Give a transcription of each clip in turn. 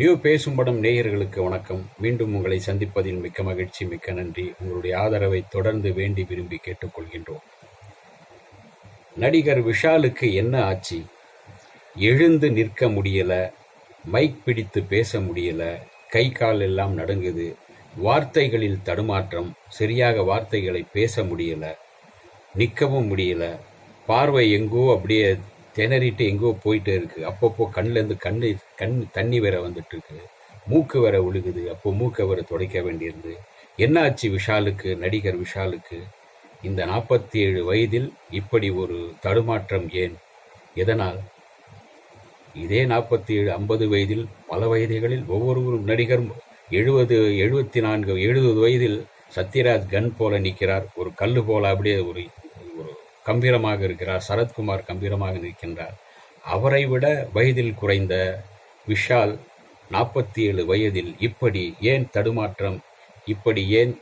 New பேசும் படம் நேயர்களுக்கு வணக்கம். மீண்டும் உங்களை சந்திப்பதில் மிக்க மகிழ்ச்சி மிக்க நன்றி. உங்களுடைய ஆதரவை தொடர்ந்து வேண்டி விரும்பி கேட்டுக்கொள்கின்றோம். நடிகர் விஷாலுக்கு என்ன ஆச்சு? எழுந்து நிற்க முடியல மைக் பிடித்து பேச முடியல கை கால் எல்லாம் நடுங்குது வார்த்தைகளில் தடுமாற்றம் சரியாக வார்த்தைகளை பேச முடியல நிற்கவும் முடியல பார்வை எங்கோ அப்படியே திணறிட்டு எங்கோ போயிட்டே இருக்கு. அப்பப்போ கண்ணிலேருந்து கண்ணு கண் தண்ணி வேற வந்துட்டு இருக்கு மூக்கு வேற ஒழுகுது அப்போ மூக்கை வேற துடைக்க வேண்டியிருந்து என்னாச்சு விஷாலுக்கு நடிகர் விஷாலுக்கு? இந்த நாற்பத்தி ஏழு வயதில் இப்படி ஒரு தடுமாற்றம் ஏன்? எதனால்? இதே நாற்பத்தி ஏழு ஐம்பது வயதில் பல வயதுகளில் ஒவ்வொரு நடிகரும் எழுபது எழுபத்தி நான்கு எழுபது வயதில் சத்யராஜ் கன் போல நிற்கிறார். ஒரு கல் போல அப்படியே ஒரு கம்பீரமாக இருக்கிறார் சரத்குமார் கம்பீரமாக நிற்கின்றார். அவரை விட வயதில் குறைந்த விஷால் நாற்பத்தி ஏழு வயதில் இப்படி ஏன் தடுமாற்றம் இப்படி ஏன்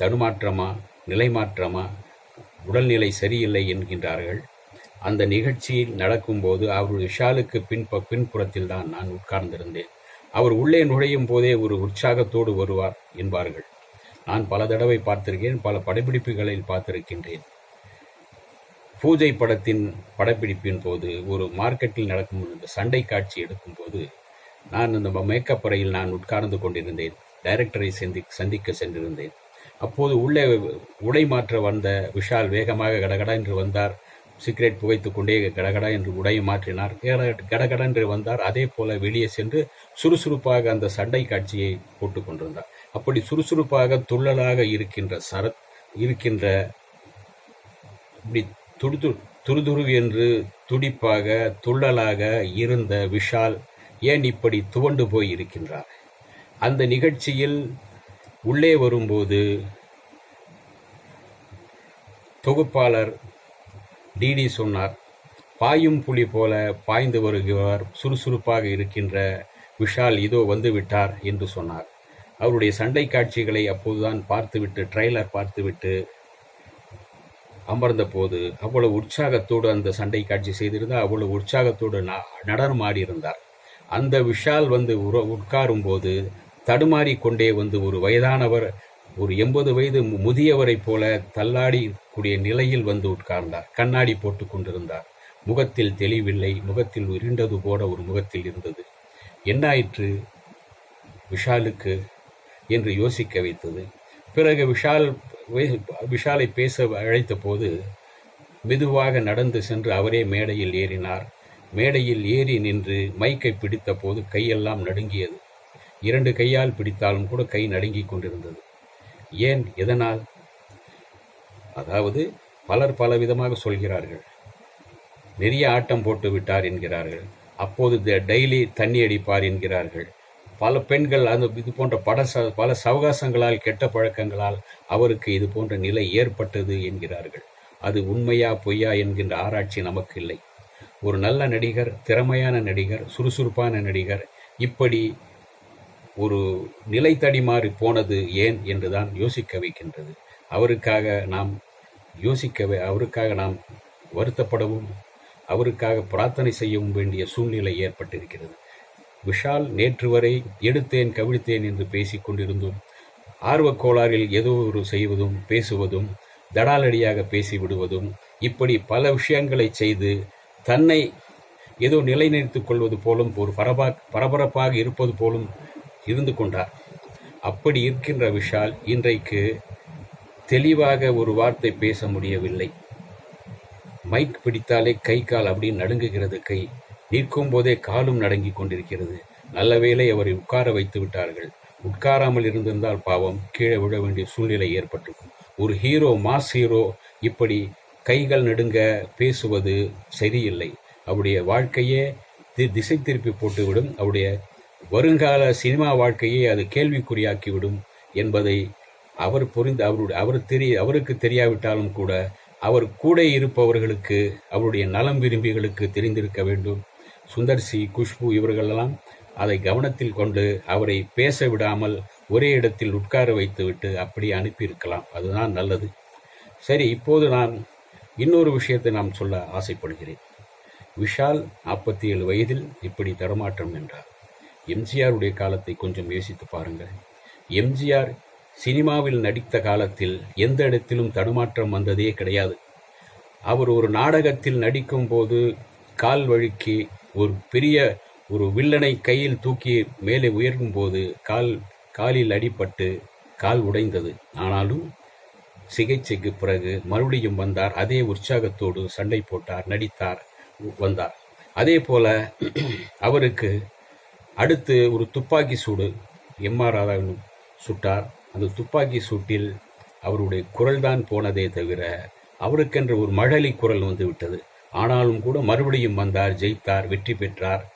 தடுமாற்றமா நிலைமாற்றமா உடல்நிலை சரியில்லை என்கின்றார்கள். அந்த நிகழ்ச்சியில் நடக்கும்போது அவர் விஷாலுக்கு பின்ப பின்புறத்தில் தான் நான் உட்கார்ந்திருந்தேன். அவர் உள்ளே நுழையும் போதே ஒரு உற்சாகத்தோடு வருவார் என்பார்கள். நான் பல தடவை பார்த்திருக்கேன் பல படப்பிடிப்புகளில் பார்த்திருக்கின்றேன். பூஜை படத்தின் படப்பிடிப்பின் போது ஒரு மார்க்கெட்டில் நடக்கும் இந்த சண்டை காட்சி எடுக்கும்போது நான் இந்த மேக்கப் அறையில் நான் உட்கார்ந்து கொண்டிருந்தேன். டைரக்டரை சந்தி சந்திக்க சென்றிருந்தேன். அப்போது உள்ளே உடை மாற்ற வந்த விஷால் வேகமாக கடகடா என்று வந்தார். சிகரெட் புகைத்து கொண்டே கடகடா என்று உடையை மாற்றினார். கடகடா என்று வந்தார். அதே போல வெளியே சென்று சுறுசுறுப்பாக அந்த சண்டை காட்சியை போட்டு கொண்டிருந்தார். அப்படி சுறுசுறுப்பாக துள்ளலாக இருக்கின்ற சரத் இருக்கின்ற இப்படி துடு துருதுருவென்று துடிப்பாக துள்ளலாக இருந்த விஷால் ஏன் இப்படி துவண்டு போய் இருக்கின்றார்? அந்த நிகழ்ச்சியில் உள்ளே வரும்போது தொகுப்பாளர் டிடி சொன்னார் பாயும் புலி போல பாய்ந்து வருகிறவர் சுறுசுறுப்பாக இருக்கின்ற விஷால் இதோ வந்து விட்டார் என்று சொன்னார். அவருடைய சண்டை காட்சிகளை அப்போதுதான் பார்த்துவிட்டு ட்ரெய்லர் பார்த்துவிட்டு அமர்ந்த போது அவ்வளவு உற்சாகத்தோடு அந்த சண்டை காட்சி செய்திருந்தார் அவ்வளவு உற்சாகத்தோடு நடனம் ஆடியிருந்தார். அந்த விஷால் வந்து உட்காரும் போது தடுமாறி கொண்டே வந்து ஒரு வயதானவர் ஒரு எண்பது வயது முதியவரைப் போல தள்ளாடி கூடிய நிலையில் வந்து உட்கார்ந்தார். கண்ணாடி போட்டு கொண்டிருந்தார். முகத்தில் தெளிவில்லை முகத்தில் இருண்டது போல ஒரு முகத்தில் இருந்தது. என்னாயிற்று விஷாலுக்கு? என்று யோசிக்க வைத்தது. பிறகு விஷால் விஷாலை பேச அழைத்த போது மெதுவாக நடந்து சென்று அவரே மேடையில் ஏறினார். மேடையில் ஏறி நின்று மைக்கை பிடித்த போது கையெல்லாம் நடுங்கியது. இரண்டு கையால் பிடித்தாலும் கூட கை நடுங்கிக் கொண்டிருந்தது. ஏன்? எதனால்? அதாவது பலர் பல விதமாக சொல்கிறார்கள். நிறைய ஆட்டம் போட்டு விட்டார் என்கிறார்கள். அப்போது டெய்லி தண்ணி அடிப்பார் என்கிறார்கள். பல பெண்கள் அந்த இது போன்ற பட ச பல சவகாசங்களால் கெட்ட பழக்கங்களால் அவருக்கு இது போன்ற நிலை ஏற்பட்டது என்கிறார்கள். அது உண்மையா பொய்யா என்கின்ற ஆராய்ச்சி நமக்கு இல்லை ஒரு நல்ல நடிகர் திறமையான நடிகர் சுறுசுறுப்பான நடிகர் இப்படி ஒரு நிலை தடிமாறி போனது ஏன் என்றுதான் யோசிக்க வைக்கின்றது. அவருக்காக நாம் யோசிக்கவே அவருக்காக நாம் வருத்தப்படவும் அவருக்காக பிரார்த்தனை செய்யவும் வேண்டிய சூழ்நிலை ஏற்பட்டிருக்கிறது. விஷால் நேற்று வரை எடுத்தேன் கவிழ்த்தேன் என்று பேசிக் கொண்டிருந்தோம். ஆர்வக் கோளாறில் ஏதோ ஒரு செய்வதும் பேசுவதும் தடாலடியாக பேசிவிடுவதும் இப்படி பல விஷயங்களை செய்து தன்னை ஏதோ நிலைநிறுத்திக் கொள்வது போலும் ஒரு பரபா பரபரப்பாக இருப்பது போலும் இருந்து கொண்டார். அப்படி இருக்கின்ற விஷால் இன்றைக்கு தெளிவாக ஒரு வார்த்தை பேச முடியவில்லை. மைக் பிடித்தாலே கை கால் அப்படி நடுங்குகிறது கை. நிற்கும் போதே காலும் நடங்கிக் கொண்டிருக்கிறது. நல்ல வேலை அவரை உட்கார வைத்து விட்டார்கள். உட்காராமல் இருந்திருந்தால் பாவம் கீழே விழ வேண்டிய சூழ்நிலை ஏற்பட்டிருக்கும். ஒரு ஹீரோ மாஸ் ஹீரோ இப்படி கைகள் நடுங்க பேசுவது சரியில்லை. அவருடைய வாழ்க்கையே தி திசை திருப்பி போட்டுவிடும். அவருடைய வருங்கால சினிமா வாழ்க்கையை அது கேள்விக்குறியாக்கிவிடும் என்பதை அவர் புரிந்து அவருடைய அவர் தெரிய அவருக்கு தெரியாவிட்டாலும் கூட அவர் கூட இருப்பவர்களுக்கு அவருடைய நலம் விரும்பிகளுக்கு தெரிந்திருக்க வேண்டும். சுந்தர்சி குஷ்பு இவர்களெல்லாம் அதை கவனத்தில் கொண்டு அவரை பேச விடாமல் ஒரே இடத்தில் உட்கார வைத்துவிட்டு அப்படி அனுப்பியிருக்கலாம். அதுதான் நல்லது. சரி இப்போது நான் இன்னொரு விஷயத்தை நாம் சொல்ல ஆசைப்படுகிறேன். விஷால் நாற்பத்தி ஏழு வயதில் இப்படி தடமாற்றம் என்றார் எம்ஜிஆருடைய காலத்தை கொஞ்சம் யோசித்து பாருங்கள். எம்ஜிஆர் சினிமாவில் நடித்த காலத்தில் எந்த இடத்திலும் தடுமாற்றம் வந்ததே கிடையாது. அவர் ஒரு நாடகத்தில் நடிக்கும் போது கால் வழுக்கி ஒரு பெரிய ஒரு வில்லனை கையில் தூக்கி மேலே உயர்க்கும் போது கால் காலில் அடிபட்டு கால் உடைந்தது. ஆனாலும் சிகிச்சைக்கு பிறகு மறுபடியும் வந்தார். அதே உற்சாகத்தோடு சண்டை போட்டார் நடித்தார் வந்தார். அதே போல அவருக்கு அடுத்து ஒரு துப்பாக்கி சூடு எம் ஆர் ராதாவின் சுட்டார். அந்த துப்பாக்கி சூட்டில் அவருடைய குரல்தான் போனதே தவிர அவருக்கென்று ஒரு மழலி குரல் வந்து விட்டது. ஆனாலும் கூட மறுபடியும் வந்தார் ஜெயித்தார் வெற்றி பெற்றார்.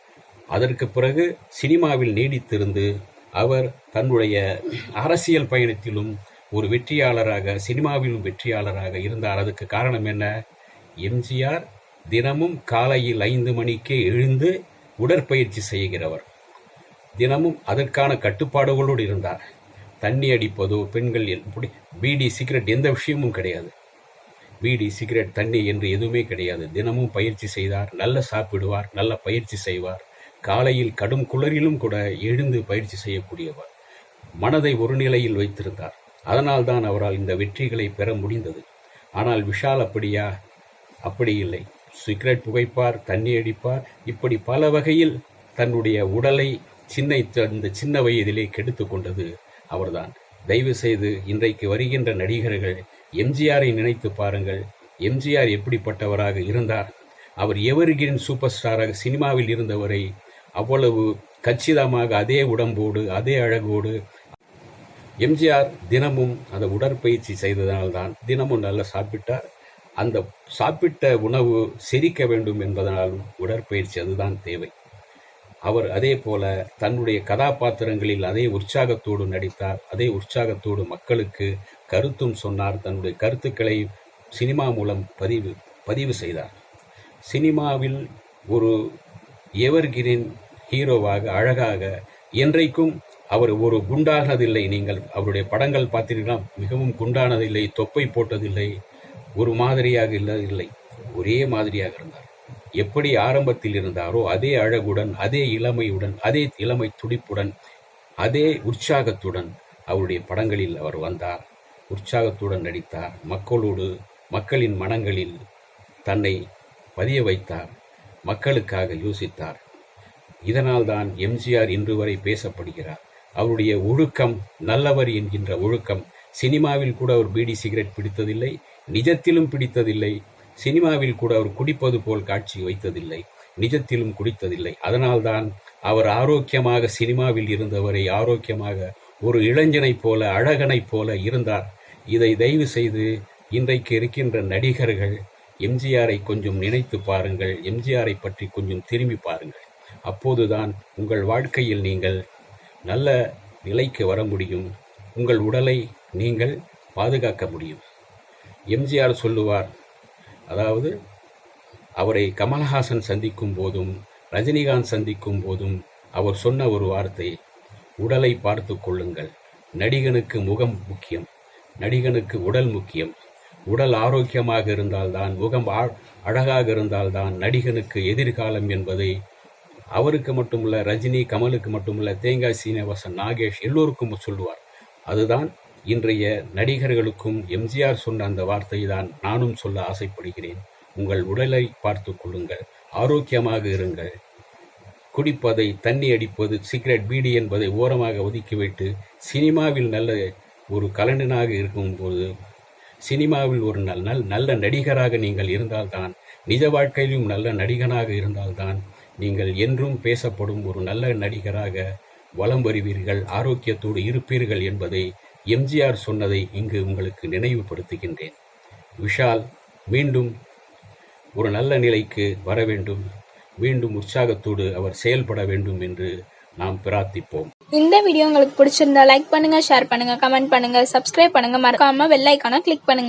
அதற்கு பிறகு சினிமாவில் நீடித்திருந்து அவர் தன்னுடைய அரசியல் பயணத்திலும் ஒரு வெற்றியாளராக சினிமாவிலும் வெற்றியாளராக இருந்தார். அதுக்கு காரணம் என்ன? எம்ஜிஆர் தினமும் காலையில் ஐந்து மணிக்கே எழுந்து உடற்பயிற்சி செய்கிறவர். தினமும் அதற்கான கட்டுப்பாடுகளோடு இருந்தார். தண்ணி அடிப்பதோ பெண்கள் எப்படி பீடி சிகரெட் எந்த விஷயமும் கிடையாது. பீடி சிகரெட் தண்ணி என்று எதுவுமே கிடையாது. தினமும் பயிற்சி செய்தார். நல்ல சாப்பிடுவார் நல்ல பயிற்சி செய்வார். காலையில் கடும் குளிரிலும் கூட எழுந்து பயிற்சி செய்யக்கூடியவர். மனதை ஒரு நிலையில் வைத்திருந்தார். அதனால்தான் அவரால் இந்த வெற்றிகளை பெற முடிந்தது. ஆனால் விஷால் அப்படியா? அப்படி இல்லை. சிகரெட் புகைப்பார் தண்ணி அடிப்பார். இப்படி பல வகையில் தன்னுடைய உடலை சின்ன இந்த சின்ன வயதிலே கெடுத்து கொண்டது அவர்தான். தயவு செய்து இன்றைக்கு வருகின்ற நடிகர்கள் எம்ஜிஆரை நினைத்து பாருங்கள். எம்ஜிஆர் எப்படிப்பட்டவராக இருந்தார்? அவர் எவர்கிரீன் சூப்பர் ஸ்டாராக சினிமாவில் இருந்தவரை அவ்வளவு கச்சிதமாக அதே உடம்போடு அதே அழகோடு எம்ஜிஆர் தினமும் அந்த உடற்பயிற்சி செய்ததனால்தான் தினமும் நல்லா சாப்பிட்டார். அந்த சாப்பிட்ட உணவு செரிக்க வேண்டும் என்பதனாலும் உடற்பயிற்சி அதுதான் தேவை. அவர் அதே போல தன்னுடைய கதாபாத்திரங்களில் அதே உற்சாகத்தோடு நடித்தார். அதே உற்சாகத்தோடு மக்களுக்கு கருத்தும் சொன்னார். தன்னுடைய கருத்துக்களை சினிமா மூலம் பதிவு பதிவு செய்தார். சினிமாவில் ஒரு எவர்கிரீன் ஹீரோவாக அழகாக என்றைக்கும் அவர் ஒரு குண்டானதில்லை. நீங்கள் அவருடைய படங்கள் பார்த்தீர்களா? மிகவும் குண்டானதில்லை தொப்பை போட்டதில்லை ஒரு மாதிரியாக இல்லை ஒரே மாதிரியாக இருந்தார். எப்படி ஆரம்பத்தில் இருந்தாரோ அதே அழகுடன் அதே இளமையுடன் அதே இளமை துடிப்புடன் அதே உற்சாகத்துடன் அவருடைய படங்களில் அவர் வந்தார். உற்சாகத்துடன் நடித்தார். மக்களோடு மக்களின் மனங்களில் தன்னை பதிய வைத்தார். மக்களுக்காக யோசித்தார். இதனால்தான் எம்ஜிஆர் இன்று வரை பேசப்படுகிறார். அவருடைய ஒழுக்கம் நல்லவர் என்கின்ற ஒழுக்கம். சினிமாவில் கூட அவர் பீடி சிகரெட் பிடித்ததில்லை நிஜத்திலும் பிடித்ததில்லை. சினிமாவில் கூட அவர் குடிப்பது போல் காட்சி வைத்ததில்லை நிஜத்திலும் குடித்ததில்லை. அதனால்தான் அவர் ஆரோக்கியமாக சினிமாவில் இருந்தவரை ஆரோக்கியமாக ஒரு இளைஞனைப் போல அழகனைப் போல இருந்தார். இதை தயவு செய்து இன்றைக்கு இருக்கின்ற நடிகர்கள் எம்ஜிஆரை கொஞ்சம் நினைத்து பாருங்கள் எம்ஜிஆரை பற்றி கொஞ்சம் திரும்பி பாருங்கள். அப்போதுதான் உங்கள் வாழ்க்கையில் நீங்கள் நல்ல நிலைக்கு வர முடியும் உங்கள் உடலை நீங்கள் பாதுகாக்க முடியும். எம்ஜிஆர் சொல்லுவார் அதாவது அவரை கமல்ஹாசன் சந்திக்கும் போதும் ரஜினிகாந்த் சந்திக்கும் போதும் அவர் சொன்ன ஒரு வார்த்தை உடலை பார்த்து கொள்ளுங்கள் நடிகனுக்கு முகம் முக்கியம். நடிகனுக்கு உடல் முக்கியம். உடல் ஆரோக்கியமாக இருந்தால்தான் முகம் அழகாக இருந்தால்தான் நடிகனுக்கு எதிர்காலம் என்பதை அவருக்கு மட்டுமல்ல ரஜினி கமலுக்கு மட்டுமல்ல தேங்காய் சீனிவாசன் நாகேஷ் எல்லோருக்கும் சொல்லுவார். அதுதான் இன்றைய நடிகர்களுக்கும் எம்ஜிஆர் சொன்ன அந்த வார்த்தையை தான் நானும் சொல்ல ஆசைப்படுகிறேன். உங்கள் உடலை பார்த்து கொள்ளுங்கள் ஆரோக்கியமாக இருங்கள். குடிப்பதை தண்ணி அடிப்பது சிகரெட் பீடி என்பதை ஓரமாக ஒதுக்கிவிட்டு சினிமாவில் நல்ல ஒரு கலைஞனாக இருக்கும்போது சினிமாவில் ஒரு நல் நல்ல நடிகராக நீங்கள் இருந்தால்தான் நிஜ வாழ்க்கையிலும் நல்ல நடிகனாக இருந்தால்தான் நீங்கள் என்றும் பேசப்படும் ஒரு நல்ல நடிகராக வலம் வருவீர்கள் ஆரோக்கியத்தோடு இருப்பீர்கள் என்பதை எம்ஜிஆர் சொன்னதை இங்கு உங்களுக்கு நினைவுபடுத்துகின்றேன். விஷால் மீண்டும் ஒரு நல்ல நிலைக்கு வர வேண்டும் மீண்டும் உற்சாகத்தோடு அவர் செயல்பட வேண்டும் என்று நாம் பிரார்த்திப்போம். இந்த வீடியோ உங்களுக்கு பிடிச்சிருந்தா லைக் பண்ணுங்க ஷேர் பண்ணுங்க கமெண்ட் பண்ணுங்க சப்ஸ்கிரைப் பண்ணுங்க. மறக்காம வெள்ளைக்கான கிளிக் பண்ணுங்க.